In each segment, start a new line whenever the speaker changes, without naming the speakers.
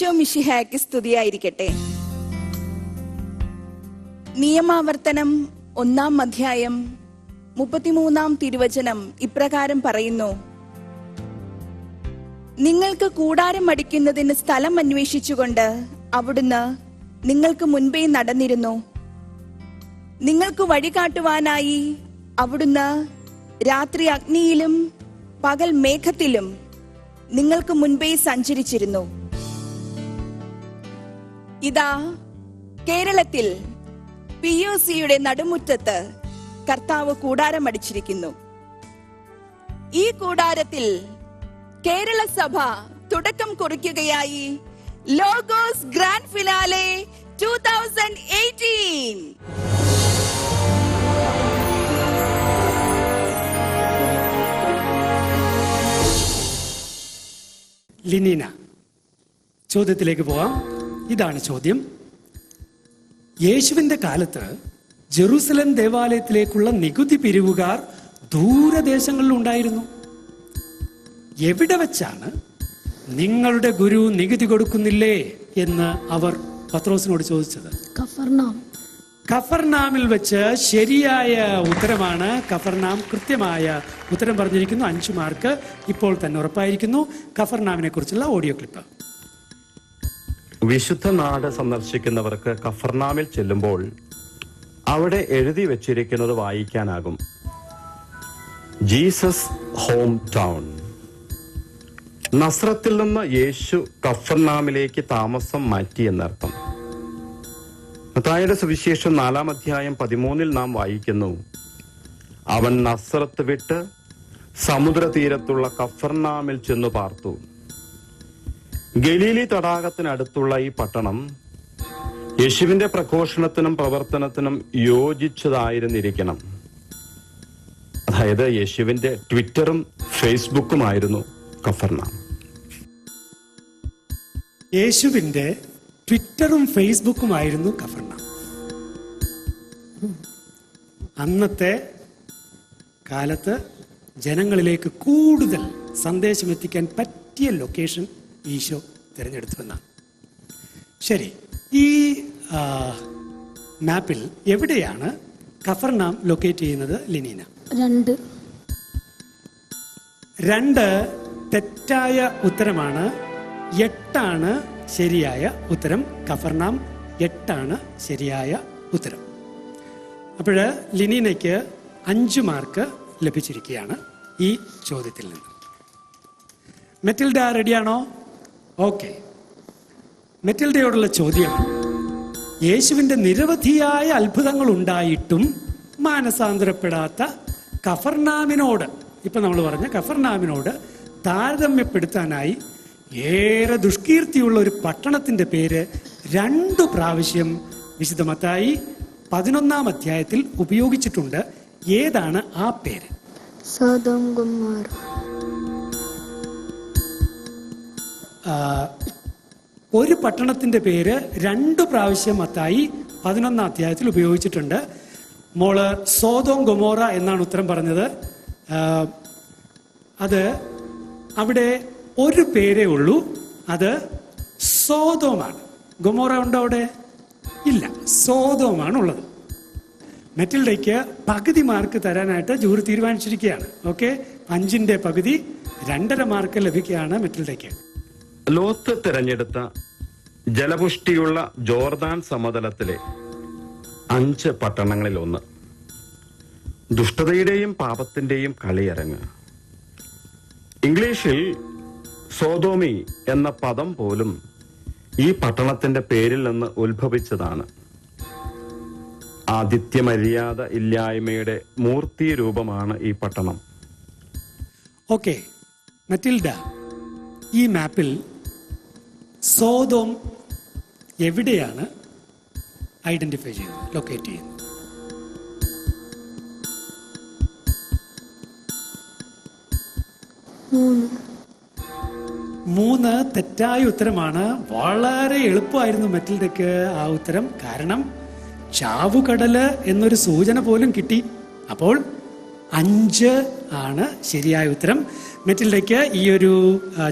ഈശോ മിഷിഹായ്ക്ക് സ്തുതിയായിരിക്കട്ടെ. നിയമാവർത്തനം ഒന്നാം അധ്യായം മുപ്പത്തിമൂന്നാം തിരുവചനം ഇപ്രകാരം പറയുന്നു. നിങ്ങൾക്ക് കൂടാരം അടിക്കുന്നതിന് സ്ഥലം അന്വേഷിച്ചുകൊണ്ട് അവിടുന്ന് നിങ്ങൾക്ക് മുൻപേ നടന്നിരുന്നു. നിങ്ങൾക്ക് വഴികാട്ടുവാനായി അവിടുന്ന് രാത്രി അഗ്നിയിലും പകൽ മേഘത്തിലും നിങ്ങൾക്ക് മുൻപേ സഞ്ചരിച്ചിരുന്നു. ഇതാ കേരളത്തിൽ പി യു സിയുടെ നടുമുറ്റത്ത് കർത്താവ് കൂടാരം അടിച്ചിരിക്കുന്നു. ഈ കൂടാരത്തിൽ കേരള സഭ തുടക്കം കുറിക്കുകയായി Logos grand finale two thousand eighteen
Lineena ചോദ്യത്തിലേക്ക് പോവാം. ഇതാണ് ചോദ്യം. യേശുവിന്റെ കാലത്ത് ജെറൂസലം ദേവാലയത്തിലേക്കുള്ള നികുതി പിരിവുകാർ ദൂരദേശങ്ങളിൽ ഉണ്ടായിരുന്നു. എവിടെ വെച്ചാണ് നിങ്ങളുടെ ഗുരു നികുതി കൊടുക്കുന്നില്ലേ എന്ന് അവർ പത്രോസിനോട് ചോദിച്ചത്?
കഫർനാം.
കഫർനാമിൽ വെച്ച് ശരിയായ ഉത്തരമാണ് കഫർനാം കൃത്യമായ ഉത്തരം പറഞ്ഞിരിക്കുന്നു അഞ്ചു മാർക്ക്. ഇപ്പോൾ തന്നെ ഉറപ്പായിരിക്കുന്നു കഫർനാമിനെ കുറിച്ചുള്ള ഓഡിയോ ക്ലിപ്പ്
വിശുദ്ധ നാട് സന്ദർശിക്കുന്നവർക്ക് കഫർനാമിൽ ചെല്ലുമ്പോൾ അവിടെ എഴുതി വച്ചിരിക്കുന്നത് വായിക്കാനാകും. Jesus home town. നസ്രത്തിൽ നിന്ന് യേശു കഫർനാമിലേക്ക് താമസം മാറ്റി എന്നർത്ഥം. മത്തായിയുടെ സുവിശേഷം നാലാം അധ്യായം പതിമൂന്നിൽ നാം വായിക്കുന്നു. അവൻ നസ്രത്ത് വിട്ട് സമുദ്രതീരത്തുള്ള കഫർനാമിൽ ചെന്നു പാർത്തു. ഗലീലി തടാകത്തിനടുത്തുള്ള ഈ പട്ടണം യേശുവിന്റെ പ്രഘോഷണത്തിനും പ്രവർത്തനത്തിനും യോജിച്ചതായിരുന്നിരിക്കണം. അതായത് യേശുവിന്റെ ട്വിറ്ററും ഫേസ്ബുക്കുമായിരുന്നു കഫർണ.
യേശുവിന്റെ ട്വിറ്ററും ഫേസ്ബുക്കുമായിരുന്നു കഫർണ. അന്നത്തെ കാലത്ത് ജനങ്ങളിലേക്ക് കൂടുതൽ സന്ദേശം എത്തിക്കാൻ പറ്റിയ ലൊക്കേഷൻ ഈശോ തിരഞ്ഞെടുത്തുവെന്നാണ് ശരി ഈ മാപ്പിൽ എവിടെയാണ് കഫർനാം ലൊക്കേറ്റ് ചെയ്യുന്നത് ലിനീന?
രണ്ട്.
രണ്ട് തെറ്റായ ഉത്തരമാണ് എട്ടാണ് ശരിയായ ഉത്തരം. കഫർനാം എട്ടാണ് ശരിയായ ഉത്തരം. അപ്പോൾ ലിനീനയ്ക്ക് അഞ്ച് മാർക്ക് ലഭിച്ചിരിക്കുകയാണ് ഈ ചോദ്യത്തിൽ നിന്ന്. മെറ്റിൽഡ റെഡിയാണോ? ഓക്കെ. മെറ്റിൽഡയോടുള്ള ചോദ്യം. യേശുവിന്റെ നിരവധിയായ അത്ഭുതങ്ങൾ ഉണ്ടായിട്ടും മാനസാന്തരപ്പെടാത്ത കഫർനാമിനോട് ഇപ്പൊ നമ്മൾ പറഞ്ഞ കഫർനാമിനോട് താരതമ്യപ്പെടുത്താനായി ഏറെ ദുഷ്കീർത്തിയുള്ള ഒരു പട്ടണത്തിന്റെ പേര് രണ്ടു പ്രാവശ്യം വിശദമത്തായി മത്തായി പതിനൊന്നാം അധ്യായത്തിൽ ഉപയോഗിച്ചിട്ടുണ്ട്. ഏതാണ് ആ പേര്?
സോതോം ഗുമ്മാർ
ഒരു പട്ടണത്തിന്റെ പേര് രണ്ടു പ്രാവശ്യം മത്തായി പതിനൊന്നാം അധ്യായത്തിൽ ഉപയോഗിച്ചിട്ടുണ്ട്. മോൾ സോതോം ഗൊമോറ എന്നാണ് ഉത്തരം പറഞ്ഞത്. അത് അവിടെ ഒരു പേരേ ഉള്ളൂ. അത് സോതോമാണ്. ഗൊമോറ ഉണ്ടോ അവിടെ? ഇല്ല സോതോമാണ് ഉള്ളത്. മെറ്റിൽഡയ്ക്ക് പകുതി മാർക്ക് തരാനായിട്ട് ജൂറി തീരുമാനിച്ചിരിക്കുകയാണ്. ഓക്കെ? അഞ്ചിന്റെ പകുതി രണ്ടര മാർക്ക് ലഭിക്കുകയാണ് മെറ്റിൽഡയ്ക്ക്.
ലോത്ത് തിരഞ്ഞെടുത്ത ജലപുഷ്ടിയുള്ള ജോർദാൻ സമതലത്തിലെ അഞ്ച് പട്ടണങ്ങളിൽ ഒന്ന് ദുഷ്ടതയുടെയും പാപത്തിന്റെയും കളിയരങ്ങ്. ഇംഗ്ലീഷിൽ സോതോമി എന്ന പദം പോലും ഈ പട്ടണത്തിന്റെ പേരിൽ നിന്ന് ഉത്ഭവിച്ചതാണ്. ആദിത്യ മര്യാദ ഇല്ലായ്മയുടെ മൂർത്തി രൂപമാണ് ഈ പട്ടണം.
ഓക്കെ മറ്റിൽഡ ഈ മാപ്പിൽ സോതോം എവിടെയാണ് ഐഡന്റിഫൈ ചെയ്യുന്നത് ലൊക്കേറ്റ് ചെയ്യുന്നത്?
മൂന്ന്.
മൂന്ന് തെറ്റായ ഉത്തരമാണ്. വളരെ എളുപ്പമായിരുന്നു മെറ്റിൽഡയ്ക്ക് ആ ഉത്തരം. കാരണം ചാവുകടൽ എന്നൊരു സൂചന പോലും കിട്ടി. അപ്പോൾ അഞ്ച് ആണ് ശരിയായ ഉത്തരം. മെറ്റിൽഡയ്ക്ക് ഈ ഒരു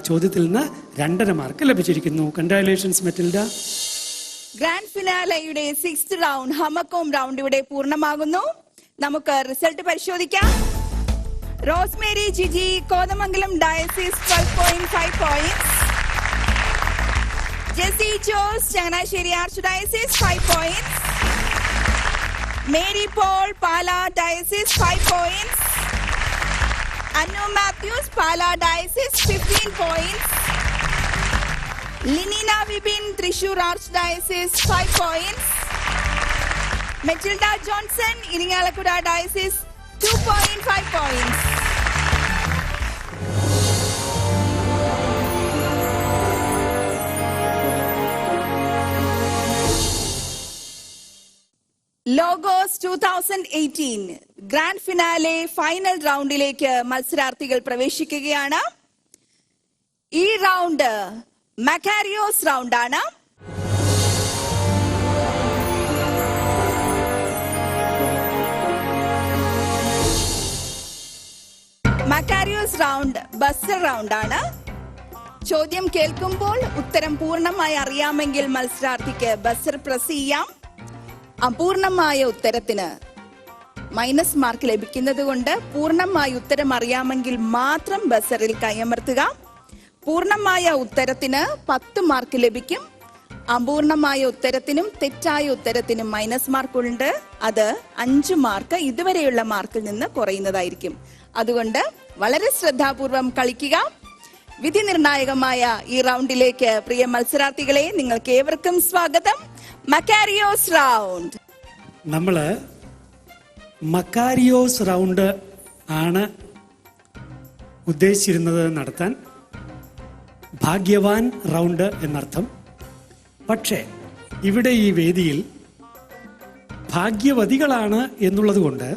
ചോദ്യത്തിൽ നിന്ന് രണ്ടര മാർക്ക് ലഭിച്ചിരിക്കുന്നു. Congratulations Matilda.
ഗ്രാൻഡ് ഫിനാലയുടെ സിക്സ് റൗണ്ട് ഹമക്കോം റൗണ്ട് ഇവിടെ പൂർണമാകുന്നു. നമുക്ക് റിസൾട്ട് പരിശോധിക്കാം. Rosemary Jiji Kothamangalam diocese twelve point five Jessy Jose Changanassery archdiocese five point Mary Paul Pala Diocese 5 points. Anu Matthews Pala Diocese 15 points. Linina Vibin Trishur Archdiocese 5 points. Matilda Johnson Iringalakkuda Diocese 2.5 points. Logos two thousand eighteen grand finale final റൗണ്ടിലേക്ക് മത്സരാർത്ഥികൾ പ്രവേശിക്കുകയാണ്. ഈ round Makarios റൗണ്ടാണ് Makarios round buzz റൗണ്ടാണ് ചോദ്യം കേൾക്കുമ്പോൾ ഉത്തരം പൂർണമായി അറിയാമെങ്കിൽ മത്സരാർത്ഥിക്ക് ബസ്സർ പ്രസ് ചെയ്യാം. അപൂർണമായ ഉത്തരത്തിന് മൈനസ് മാർക്ക് ലഭിക്കുന്നത് കൊണ്ട് പൂർണമായ ഉത്തരം അറിയാമെങ്കിൽ മാത്രം ബസറിൽ കൈയമർത്തുക. പൂർണമായ ഉത്തരത്തിന് പത്ത് മാർക്ക് ലഭിക്കും. അപൂർണമായ ഉത്തരത്തിനും തെറ്റായ ഉത്തരത്തിനും മൈനസ് മാർക്ക് ഉണ്ട് അത് അഞ്ച് മാർക്ക് ഇതുവരെയുള്ള മാർക്കിൽ നിന്ന് കുറയുന്നതായിരിക്കും. അതുകൊണ്ട് വളരെ ശ്രദ്ധാപൂർവം കളിക്കുക. വിധി നിർണായകമായ ഈ റൗണ്ടിലേക്ക് പ്രിയ മത്സരാർത്ഥികളെ നിങ്ങൾക്ക് ഏവർക്കും സ്വാഗതം. മക്കാരിയോസ് റൗണ്ട്
നമ്മൾ മക്കാരിയോസ് റൗണ്ട് ആണ് ഉദ്ദേശിച്ചിരുന്നത് നടത്താൻ. ഭാഗ്യവാൻ റൗണ്ട് എന്നർത്ഥം. പക്ഷേ ഇവിടെ ഈ വേദിയിൽ ഭാഗ്യവതികളാണ് എന്നുള്ളത് കൊണ്ട്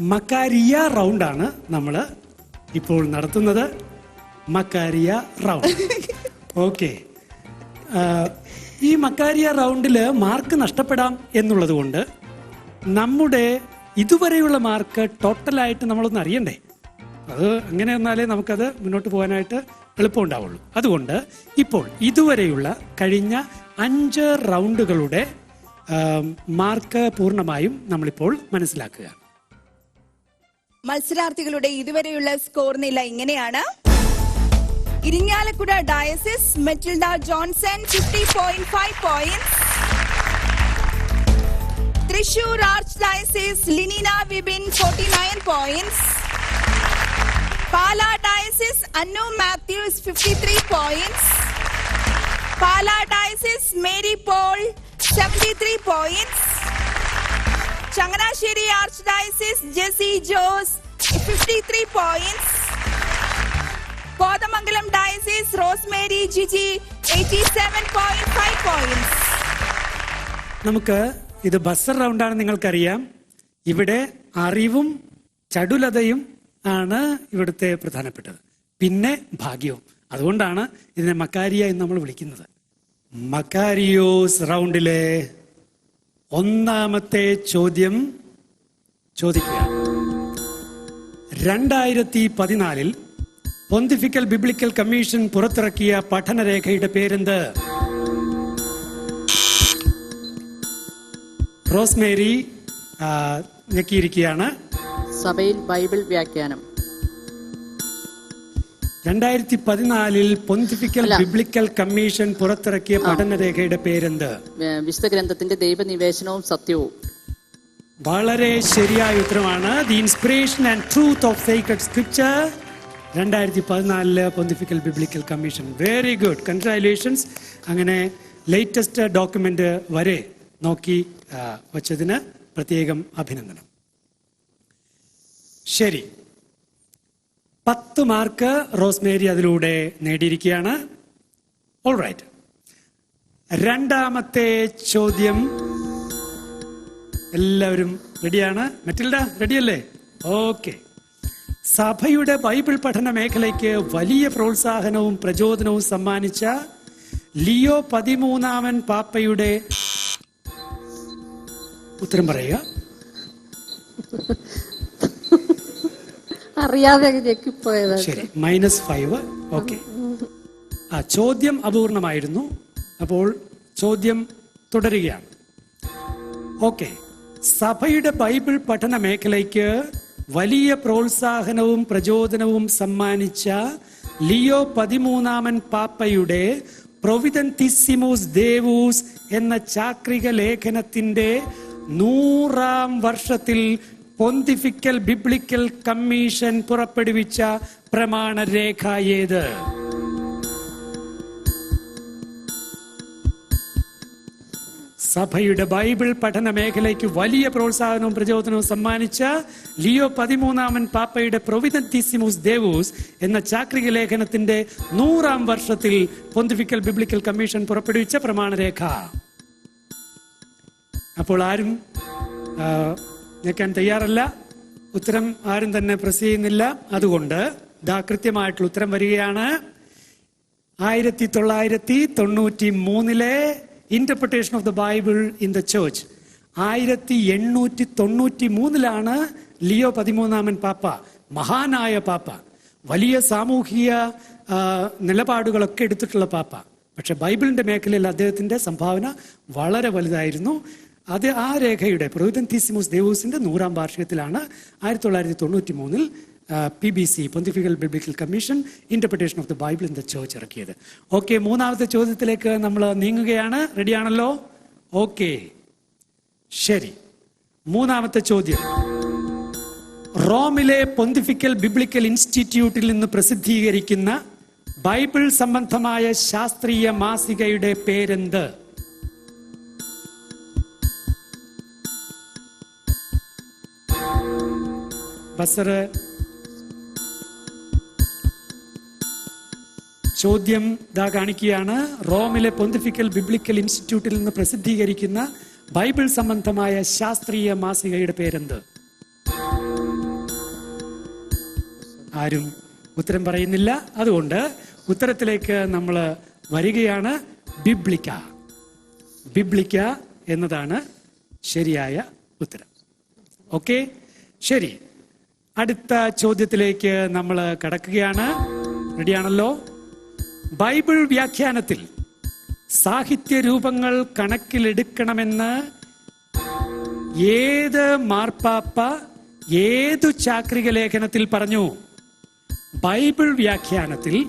മക്കാരിയ റൗണ്ടാണ് നമ്മൾ ഇപ്പോൾ നടത്തുന്നത്. മക്കാരിയ റൗണ്ട് ഓക്കെ ഈ മക്കാരിയ റൗണ്ടിൽ മാർക്ക് നഷ്ടപ്പെടാം എന്നുള്ളത് കൊണ്ട് നമ്മുടെ ഇതുവരെയുള്ള മാർക്ക് ടോട്ടലായിട്ട് നമ്മളൊന്ന് അറിയണ്ടേ? അത് അങ്ങനെ വന്നാലേ നമുക്കത് മുന്നോട്ട് പോകാനായിട്ട് എളുപ്പമുണ്ടാവുള്ളൂ അതുകൊണ്ട് ഇപ്പോൾ ഇതുവരെയുള്ള കഴിഞ്ഞ അഞ്ച് റൗണ്ടുകളുടെ മാർക്ക് പൂർണമായും നമ്മളിപ്പോൾ മനസ്സിലാക്കുക.
മത്സരാർത്ഥികളുടെ ഇതുവരെയുള്ള സ്കോർ നില ഇങ്ങനെയാണ് Irinjalakuda diocese Matilda Johnson fifty point five point Thrissur archdiocese Lineena Vipin forty nine points Pala diocese Annu Mathews fifty three points Pala diocese Mary Paul seventy three points Changanassery archdiocese Jessy Jose fifty three points Kothamangalam diocese Rosemary Jiji
നമുക്ക് ഇത് buzzer റൗണ്ടാണ് നിങ്ങൾക്കറിയാം. ഇവിടെ അറിവും ചടുലതയും ആണ് ഇവിടുത്തെ പ്രധാനപ്പെട്ടത്. പിന്നെ ഭാഗ്യവും. അതുകൊണ്ടാണ് ഇതിനെ മക്കാരിയ എന്ന് നമ്മൾ വിളിക്കുന്നത്. മക്കാരിയോസ് റൗണ്ടിലെ ഒന്നാമത്തെ ചോദ്യം ചോദിക്കുക. രണ്ടായിരത്തി പതിനാലിൽ പൊന്തിഫിക്കൽ ബിബ്ലിക്കൽ കമ്മീഷൻ പുറത്തിറക്കിയ പഠനരേഖയുടെ പേരെന്ത്? റോസ്മേരി ഞെക്കിയിരിക്കുകയാണ്.
സഭയിൽ ബൈബിൾ വ്യാഖ്യാനം.
രണ്ടായിരത്തി പതിനാലിൽ പൊന്തിഫിക്കൽ. ബിബ്ലിക്കൽ കമ്മീഷൻ പുറത്തിറക്കിയ പഠനരേഖയുടെ പേരെന്ത്?
വിശുദ്ധ ഗ്രന്ഥത്തിന്റെ ദൈവനിവേശനവും സത്യവും.
വളരെ ശരിയായ ഉത്തരമാണ്. The Inspiration and Truth of Sacred Scripture രണ്ടായിരത്തി പതിനാലിൽ Pontifical Biblical Commission very good congratulations അങ്ങനെ ലേറ്റസ്റ്റ് ഡോക്യുമെന്റ് വരെ നോക്കി വച്ചതിന് പ്രത്യേകം അഭിനന്ദനം. ശരി. പത്ത് മാർക്ക് റോസ്മേരി അതിലൂടെ നേടിയിരിക്കുകയാണ്. ഓൾ റൈറ്റ് രണ്ടാമത്തെ ചോദ്യം. എല്ലാവരും റെഡിയാണ് മെറ്റിൽഡ റെഡിയല്ലേ ഓക്കെ സഭയുടെ ബൈബിൾ പഠന മേഖലയ്ക്ക് വലിയ പ്രോത്സാഹനവും പ്രചോദനവും സമ്മാനിച്ച ലിയോ പതിമൂന്നാമൻ പാപ്പയുടെ ഉത്തരം പറയുക.
അറിയാതെ
ശരി മൈനസ് ഫൈവ് ഓക്കെ ആ ചോദ്യം അപൂർണമായിരുന്നു. അപ്പോൾ ചോദ്യം തുടരുകയാണ്. ഓക്കെ സഭയുടെ ബൈബിൾ പഠന മേഖലയ്ക്ക് വലിയ പ്രോത്സാഹനവും പ്രചോദനവും സമ്മാനിച്ച ലിയോ പതിമൂന്നാമൻ പാപ്പയുടെ പ്രൊവിദന്തിസിമൂസ് ദേവൂസ് എന്ന ചാക്രിക ലേഖനത്തിന്റെ നൂറാം വർഷത്തിൽ പൊന്തിഫിക്കൽ ബിബ്ലിക്കൽ കമ്മീഷൻ പുറപ്പെടുവിച്ച പ്രമാണരേഖ ഏത്? സഭയുടെ ബൈബിൾ പഠന മേഖലയ്ക്ക് വലിയ പ്രോത്സാഹനവും പ്രചോദനവും സമ്മാനിച്ച ലിയോ പതിമൂന്നാമൻ പാപ്പയുടെ പ്രൊവിദന്തിസിമൂസ് ദേവൂസ് എന്ന ചാക്രിക ലേഖനത്തിന്റെ നൂറാം വർഷത്തിൽ പൊന്തിഫിക്കൽ ബിബ്ലിക്കൽ കമ്മീഷൻ പുറപ്പെടുവിച്ച പ്രമാണരേഖ. അപ്പോൾ ആരും ഞെക്കാൻ തയ്യാറല്ല. ഉത്തരം ആരും തന്നെ പ്രസ് ചെയ്യുന്നില്ല. അതുകൊണ്ട് ദാ കൃത്യമായിട്ടുള്ള ഉത്തരം വരികയാണ്. ആയിരത്തി തൊള്ളായിരത്തി തൊണ്ണൂറ്റി മൂന്നിലെ interpretation of the Bible in the church ആയിരത്തി എണ്ണൂറ്റി തൊണ്ണൂറ്റി മൂന്നിലാണ് ലിയോ പതിമൂന്നാമൻ പാപ്പ മഹാനായ പാപ്പ. വലിയ സാമൂഹിക നിലപാടുകളൊക്കെ എടുത്തിട്ടുള്ള പാപ്പ. പക്ഷെ ബൈബിളിന്റെ മേഖലയിൽ അദ്ദേഹത്തിന്റെ സംഭാവന വളരെ വലുതായിരുന്നു. അത് ആ രേഖയുടെ പ്രൊവിതന്തിസിമോസ് ദേവൂസിന്റെ നൂറാം വാർഷികത്തിലാണ് ആയിരത്തി തൊള്ളായിരത്തി തൊണ്ണൂറ്റി മൂന്നിൽ B C pontifical biblical commission interpretation of the Bible in the church ഇറക്കിയത്. ഓക്കെ മൂന്നാമത്തെ ചോദ്യത്തിലേക്ക് നമ്മൾ നീങ്ങുകയാണ്. റെഡിയാണല്ലോ ഓക്കെ ശരി. മൂന്നാമത്തെ ചോദ്യം. റോമിലെ പൊന്തിഫിക്കൽ ബിബ്ലിക്കൽ ഇൻസ്റ്റിറ്റ്യൂട്ടിൽ നിന്ന് പ്രസിദ്ധീകരിക്കുന്ന ബൈബിൾ സംബന്ധമായ ശാസ്ത്രീയ മാസികയുടെ പേരെന്ത്? ബസർ ചോദ്യം ഇതാ കാണിക്കുകയാണ്. റോമിലെ പൊന്തിഫിക്കൽ ബിബ്ലിക്കൽ ഇൻസ്റ്റിറ്റ്യൂട്ടിൽ നിന്ന് പ്രസിദ്ധീകരിക്കുന്ന ബൈബിൾ സംബന്ധമായ ശാസ്ത്രീയ മാസികയുടെ പേരെന്ത്? ആരും ഉത്തരം പറയുന്നില്ല. അതുകൊണ്ട് ഉത്തരത്തിലേക്ക് നമ്മൾ വരികയാണ്. ബിബ്ലിക്ക ബിബ്ലിക്ക എന്നതാണ് ശരിയായ ഉത്തരം. ഓക്കെ? ശരി. അടുത്ത ചോദ്യത്തിലേക്ക് നമ്മൾ കടക്കുകയാണ്. റെഡിയാണല്ലോ ബൈബിൾ വ്യാഖ്യാനത്തിൽ സാഹിത്യ രൂപങ്ങൾ കണക്കിലെടുക്കണമെന്ന് ഏത് മാർപ്പാപ്പ ഏതു ചാക്രിക ലേഖനത്തിൽ പറഞ്ഞു? ബൈബിൾ വ്യാഖ്യാനത്തിൽ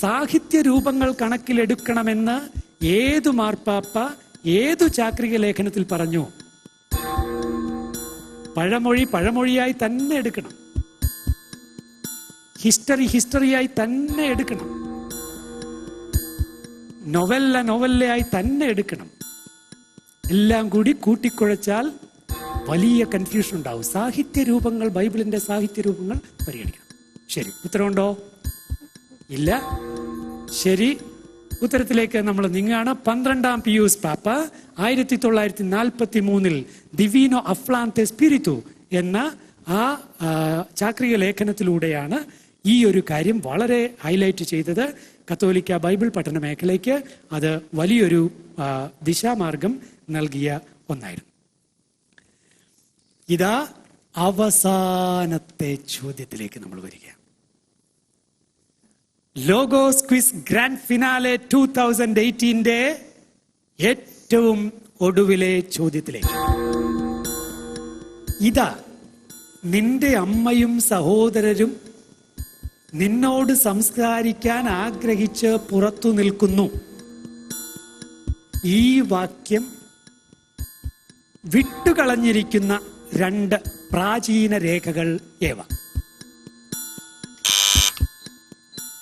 സാഹിത്യ രൂപങ്ങൾ കണക്കിലെടുക്കണമെന്ന് ഏതു മാർപ്പാപ്പ ഏതു ചാക്രിക ലേഖനത്തിൽ പറഞ്ഞു? പഴമൊഴി പഴമൊഴിയായി തന്നെ എടുക്കണം. ഹിസ്റ്ററി ഹിസ്റ്ററിയായി തന്നെ എടുക്കണം. നൊവല്ല നൊവല്ലയായി തന്നെ എടുക്കണം. എല്ലാം കൂടി കൂട്ടിക്കുഴച്ചാൽ വലിയ കൺഫ്യൂഷൻ ഉണ്ടാവും. സാഹിത്യ രൂപങ്ങൾ ബൈബിളിന്റെ സാഹിത്യ രൂപങ്ങൾ പരിഗണിക്കണം. ശരി ഉത്തരവുണ്ടോ? ഇല്ല? ശരി ഉത്തരത്തിലേക്ക് നമ്മൾ നീങ്ങാണ് പന്ത്രണ്ടാം പിയൂസ് പാപ്പ ആയിരത്തി തൊള്ളായിരത്തി നാൽപ്പത്തി മൂന്നിൽ ദിവീനോ അഫ്ലാന്തെ സ്പിരിത്തു എന്ന ആ, ചാക്രിക ലേഖനത്തിലൂടെയാണ് ഈ ഒരു കാര്യം വളരെ ഹൈലൈറ്റ് ചെയ്തത്. കത്തോലിക്ക ബൈബിൾ പഠന മേഖലയ്ക്ക് അത് വലിയൊരു ദിശാമാർഗം നൽകിയ ഒന്നായിരുന്നു. ഇതാ അവസാനത്തെ ചോദ്യത്തിലേക്ക് നമ്മൾ വരിക. Logos quiz grand finale two thousand എയ്റ്റീന്റെ ഏറ്റവും ഒടുവിലെ ചോദ്യത്തിലേക്ക്. ഇതാ നിന്റെ അമ്മയും സഹോദരരും നിന്നോട് സംസ്കാരിക്കാൻ ആഗ്രഹിച്ച് പുറത്തു നിൽക്കുന്നു. ഈ വാക്യം വിട്ടുകളഞ്ഞിരിക്കുന്ന രണ്ട് പ്രാചീന രേഖകൾ ഏവ?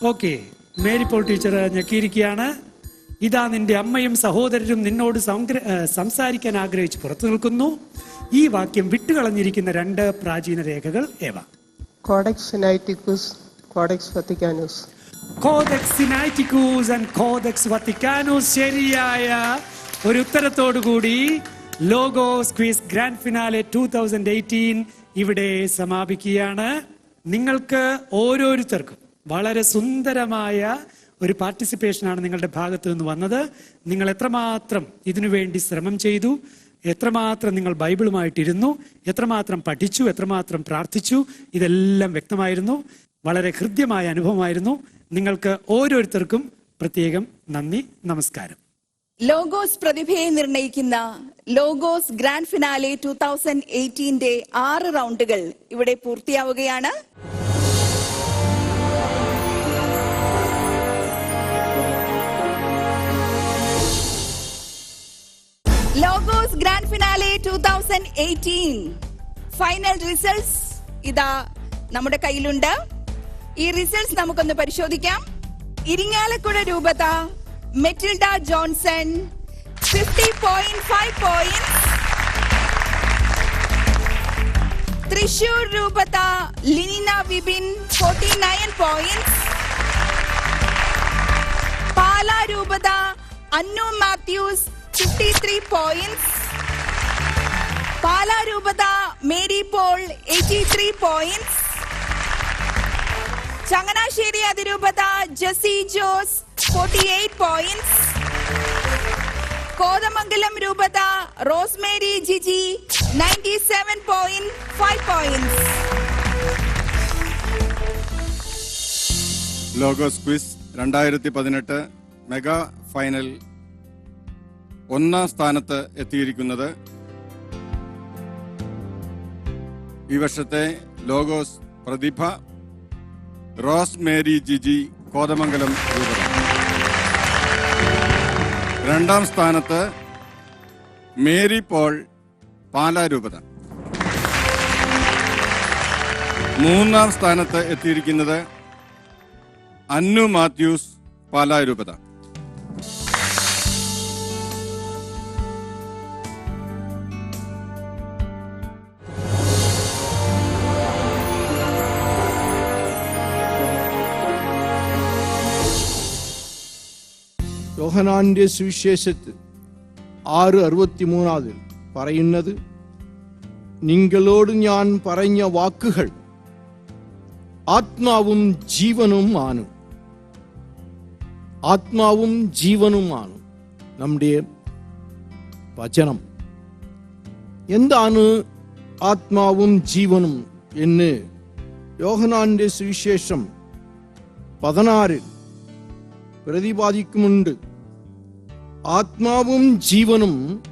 ഓക്കെ മേരി പോൾ ടീച്ചർ ഞെക്കിയിരിക്കുകയാണ്. ഇതാ നിന്റെ അമ്മയും സഹോദരരും നിന്നോട് സംസാരിക്കാൻ ആഗ്രഹിച്ച് പുറത്തു നിൽക്കുന്നു. ഈ വാക്യം വിട്ടുകളഞ്ഞിരിക്കുന്ന രണ്ട് പ്രാചീന രേഖകൾ ഏവ?
Codex Sinaiticus, Codex Vaticanus
codex Sinaiticus and codex Vaticanus ശരിയായ ഒരു ഉത്തരത്തോടുകൂടി Logos quiz grand finale two thousand eighteen ഇവിടെ സമാപിക്കുകയാണ്. നിങ്ങൾക്ക് ഓരോരുത്തർക്കും വളരെ സുന്ദരമായ ഒരു പാർട്ടിസിപ്പേഷനാണ് നിങ്ങളുടെ ഭാഗത്തു നിന്ന് വന്നത്. നിങ്ങൾ എത്രമാത്രം ഇതിനുവേണ്ടി ശ്രമം ചെയ്തു? എത്രമാത്രം നിങ്ങൾ ബൈബിളുമായിട്ടിരുന്നു? എത്രമാത്രം പഠിച്ചു? എത്രമാത്രം പ്രാർത്ഥിച്ചു? ഇതെല്ലാം വ്യക്തമായിരുന്നു. വളരെ ഹൃദ്യമായ അനുഭവമായിരുന്നു. നിങ്ങൾക്ക് ഓരോരുത്തർക്കും പ്രത്യേകം നന്ദി നമസ്കാരം.
ലോഗോസ് പ്രതിഭയെ നിർണയിക്കുന്ന Logos grand finale two thousand എയ്റ്റീന്റെ ആറ് റൗണ്ടുകൾ ഇവിടെ പൂർത്തിയാവുകയാണ്. Logos grand finale two thousand eighteen final results ഇതാ നമ്മുടെ കയ്യിലുണ്ട്. ഈ റിസൾട്ട്സ് നമുക്കൊന്ന് പരിശോധിക്കാം. ഇരിങ്ങാലക്കുട രൂപത Matilda Johnson fifty point five point Thrissur രൂപത Linina Vibin forty nine point Pala രൂപത Annu Mathews fifty three point Pala രൂപത Mary Paul eighty three point Changanassery അതിരൂപത Jessy Jose forty eight point Kothamangalam രൂപത Rosemary Jiji ninety seven point five point
Logos quiz രണ്ടായിരത്തി പതിനെട്ട് mega final ഒന്നാം സ്ഥാനത്ത് എത്തിയിരിക്കുന്നത് ഈ വർഷത്തെ ലോഗോസ് പ്രതിഭ റോസ് മേരി ജിജി കോതമംഗലം രൂപത. രണ്ടാം സ്ഥാനത്ത് മേരി പോൾ പാലാ രൂപത. മൂന്നാം സ്ഥാനത്ത് എത്തിയിരിക്കുന്നത് അന്നു മാത്യൂസ് പാലാ രൂപത.
യോഹനാന്റെ സുവിശേഷത്തിൽ ആറ് അറുപത്തിമൂന്നാതിൽ പറയുന്നത് നിങ്ങളോട് ഞാൻ പറഞ്ഞ വാക്കുകൾ ആത്മാവും ജീവനുമാണ് ആത്മാവും ജീവനുമാണ് നമ്മുടെ വചനം എന്താണ് ആത്മാവും ജീവനും എന്ന് യോഹനാന്റെ സുവിശേഷം പതിനാറിൽ പ്രതിപാദിക്കുമുണ്ട് ആത്മാവും ജീവനും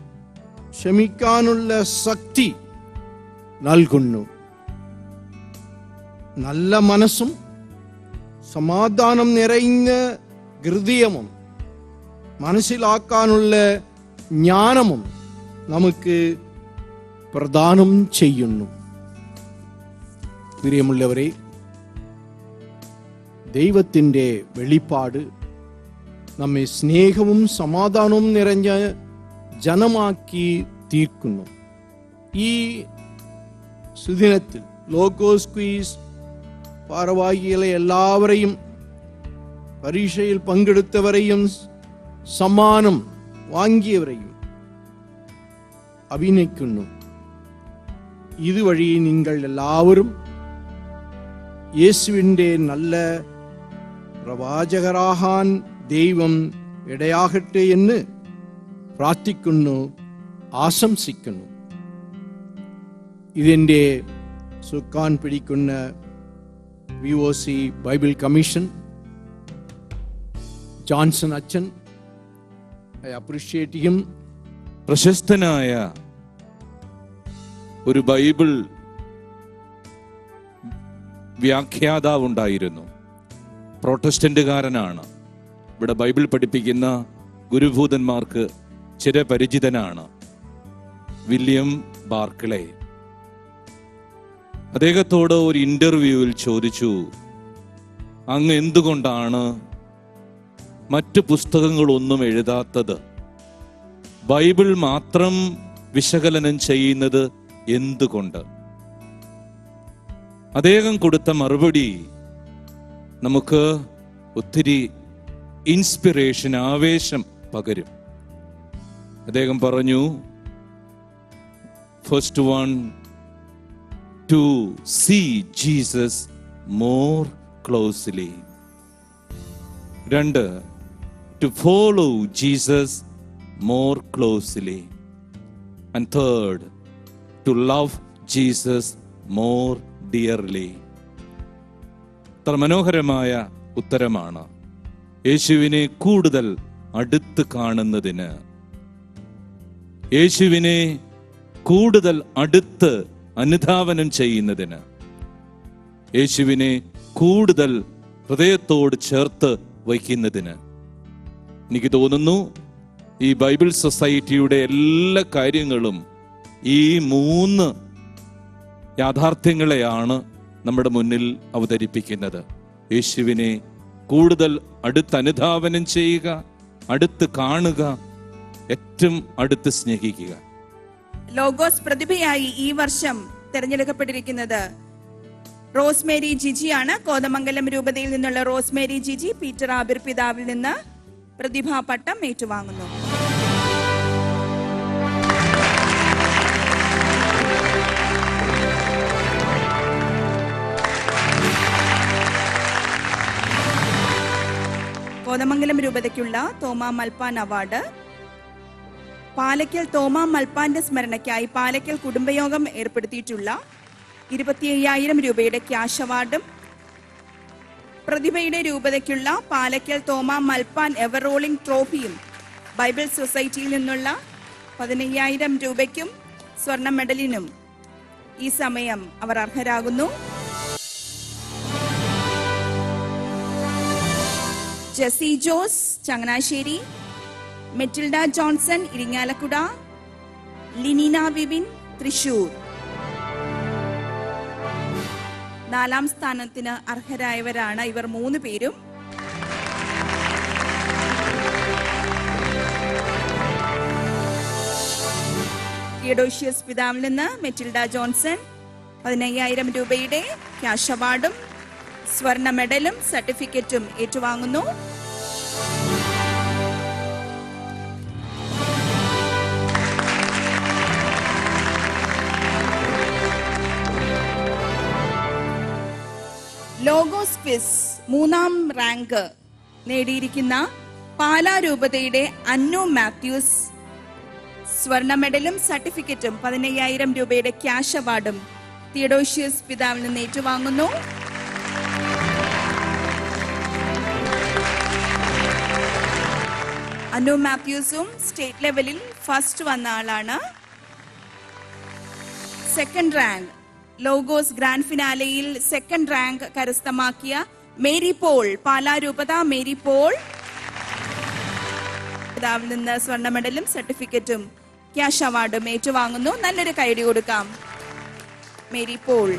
ക്ഷമിക്കാനുള്ള ശക്തി നൽകുന്നു. നല്ല മനസ്സും സമാധാനം നിറഞ്ഞ ഹൃദയവും മനസ്സിലാക്കാനുള്ള ജ്ഞാനവും നമുക്ക് പ്രദാനം ചെയ്യുന്നു. പ്രിയമുള്ളവരെ ദൈവത്തിന്റെ വെളിപ്പാട് നമ്മെ സ്നേഹവും സമാധാനവും നിറഞ്ഞ ജനമാക്കി തീർക്കുന്നു ഈ സുദിനത്തിൽ ലോഗോസ് ക്വീസ് ഭാരവാഹികളെ എല്ലാവരെയും പരീക്ഷയിൽ പങ്കെടുത്തവരെയും സമ്മാനം വാങ്ങിയവരെയും അഭിനയിക്കുന്നു ഇതുവഴി നിങ്ങൾ എല്ലാവരും യേശുവിൻ്റെ നല്ല പ്രവാചകരാഹാൻ ദൈവം ഇടയാകട്ടെ എന്ന് പ്രാർത്ഥിക്കുന്നു ആശംസിക്കുന്നു. ഇതിന്റെ സുക്കാൻ പിടിക്കുന്ന V O C Bible commission Johnson അച്ഛൻ ഐ അപ്രീഷിയേറ്റ് ഹിം.
പ്രശസ്തനായ ഒരു ബൈബിൾ വ്യാഖ്യാതാവുണ്ടായിരുന്നു. പ്രൊട്ടസ്റ്റന്റുകാരനാണ്. ഇവിടെ ബൈബിൾ പഠിപ്പിക്കുന്ന ഗുരുഭൂതന്മാർക്ക് ചിരപരിചിതനാണ് വില്യം ബാർക്ലെ. അദ്ദേഹത്തോട് ഒരു ഇന്റർവ്യൂവിൽ ചോദിച്ചു അങ്ങ് എന്തുകൊണ്ടാണ് മറ്റു പുസ്തകങ്ങളൊന്നും എഴുതാത്തത്? ബൈബിൾ മാത്രം വിശകലനം ചെയ്യുന്നത് എന്തുകൊണ്ട്? അദ്ദേഹം കൊടുത്ത മറുപടി നമുക്ക് ഒത്തിരി ഇൻസ്പിറേഷൻ ആവേശം പകരും. അദ്ദേഹം പറഞ്ഞു first one to see Jesus more closely രണ്ട് to follow Jesus more closely and third to love Jesus more dearly അത്ര മനോഹരമായ ഉത്തരമാണ് യേശുവിനെ കൂടുതൽ അടുത്ത് കാണുന്നതിന്. യേശുവിനെ കൂടുതൽ അടുത്ത് അനുധാവനം ചെയ്യുന്നതിന്. യേശുവിനെ കൂടുതൽ ഹൃദയത്തോട് ചേർത്ത് വയ്ക്കുന്നതിന്. എനിക്ക് തോന്നുന്നു ഈ ബൈബിൾ സൊസൈറ്റിയുടെ എല്ലാ കാര്യങ്ങളും ഈ മൂന്ന് യാഥാർത്ഥ്യങ്ങളെയാണ് നമ്മുടെ മുന്നിൽ അവതരിപ്പിക്കുന്നത്. യേശുവിനെ കൂടുതൽ അടുത്ത് അനുധാവനം ചെയ്യുക അടുത്ത് കാണുക ഏറ്റവും അടുത്ത് സ്നേഹിക്കുക.
ലോഗോസ് പ്രതിഭയായി ഈ വർഷം തിരഞ്ഞെടുക്കപ്പെട്ടിരിക്കുന്നത് റോസ്മേരി ജിജിയാണ്. കോതമംഗലം രൂപതയിൽ നിന്നുള്ള റോസ്മേരി ജിജി പീറ്റർ ആബിർ പിതാവിൽ നിന്ന് പ്രതിഭാ പട്ടം ഏറ്റുവാങ്ങുന്നു. കോതമംഗലം രൂപതയ്ക്കുള്ള തോമാ മൽപ്പാൻ അവാർഡ്. പാലക്കൽ തോമാ മൽപ്പാന്റെ സ്മരണയ്ക്കായി പാലക്കൽ കുടുംബയോഗം ഏർപ്പെടുത്തിയിട്ടുള്ള ഇരുപത്തി അയ്യായിരം രൂപയുടെ ക്യാഷ് അവാർഡും പ്രതിഭയുടെ രൂപതയ്ക്കുള്ള പാലക്കൽ തോമാ മൽപ്പാൻ എവർ റോളിംഗ് ട്രോഫിയും ബൈബിൾ സൊസൈറ്റിയിൽ നിന്നുള്ള പതിനയ്യായിരം രൂപയ്ക്കും സ്വർണ മെഡലിനും ഈ സമയം അവർ അർഹരാകുന്നു. ജെസി ജോസ് ചങ്ങനാശ്ശേരി. മെറ്റിൽഡ ജോൺസൺ ഇരിങ്ങാലക്കുട. ലിനീന വിപിൻ തൃശൂർ. നാലാം സ്ഥാനത്തിന് അർഹരായവരാണ് ഇവർ മൂന്ന് പേരും. തിയഡോഷ്യസ് പിതാവിൽ നിന്ന് മെറ്റിൽഡ ജോൺസൺ പതിനയ്യായിരം രൂപയുടെ ക്യാഷ് അവാർഡും സ്വർണ മെഡലും സർട്ടിഫിക്കറ്റും ഏറ്റുവാങ്ങുന്നു. ലോഗോസ് മൂന്നാം റാങ്ക് നേടിയിരിക്കുന്ന പാലാരൂപതയുടെ അന്നു മാത്യൂസ്. സ്വർണ മെഡലും സർട്ടിഫിക്കറ്റും പതിനയ്യായിരം രൂപയുടെ ക്യാഷ് അവാർഡും തിയഡോഷ്യസ് പിതാവിൽ നിന്ന് ഏറ്റുവാങ്ങുന്നു. അനു മാത്യൂസും സ്റ്റേറ്റ് ലെവലിൽ ഫസ്റ്റ് വന്ന ആളാണ്. സെക്കൻഡ് റാങ്ക് ലോഗോസ് ഗ്രാൻഡ് ഫിനാലയിൽ സെക്കൻഡ് റാങ്ക് കരസ്ഥമാക്കിയ മേരി പോൾ പാലാരൂപത മേരി പോൾ. പിതാവിൽ നിന്ന് സ്വർണ മെഡലും സർട്ടിഫിക്കറ്റും ക്യാഷ് അവാർഡും ഏറ്റുവാങ്ങുന്നു. നല്ലൊരു കൈഡി കൊടുക്കാം. മേരി പോൾ.